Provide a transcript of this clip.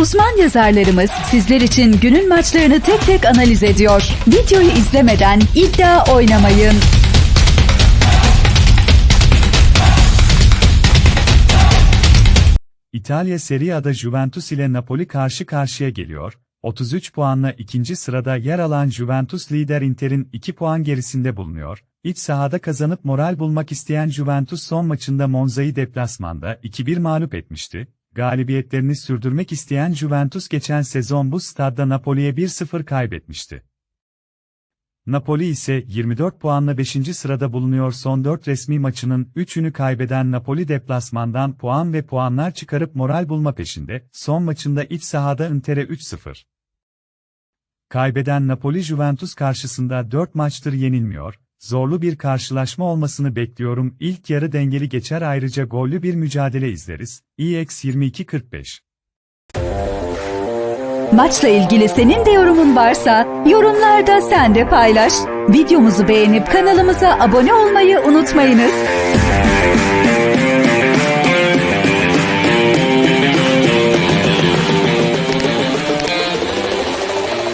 Uzman yazarlarımız sizler için günün maçlarını tek tek analiz ediyor. Videoyu izlemeden iddia oynamayın. İtalya Serie A'da Juventus ile Napoli karşı karşıya geliyor. 33 puanla ikinci sırada yer alan Juventus lider Inter'in 2 puan gerisinde bulunuyor. İç sahada kazanıp moral bulmak isteyen Juventus son maçında Monza'yı deplasmanda 2-1 mağlup etmişti. Galibiyetlerini sürdürmek isteyen Juventus geçen sezon bu stadda Napoli'ye 1-0 kaybetmişti. Napoli ise 24 puanla 5. sırada bulunuyor son 4 resmi maçının 3'ünü kaybeden Napoli deplasmandan puan ve puanlar çıkarıp moral bulma peşinde, son maçında iç sahada Inter'e 3-0. Kaybeden Napoli Juventus karşısında 4 maçtır yenilmiyor, zorlu bir karşılaşma olmasını bekliyorum İlk yarı dengeli geçer ayrıca gollü bir mücadele izleriz, EX2245. Maçla ilgili senin de yorumun varsa yorumlarda sen de paylaş. Videomuzu beğenip kanalımıza abone olmayı unutmayınız.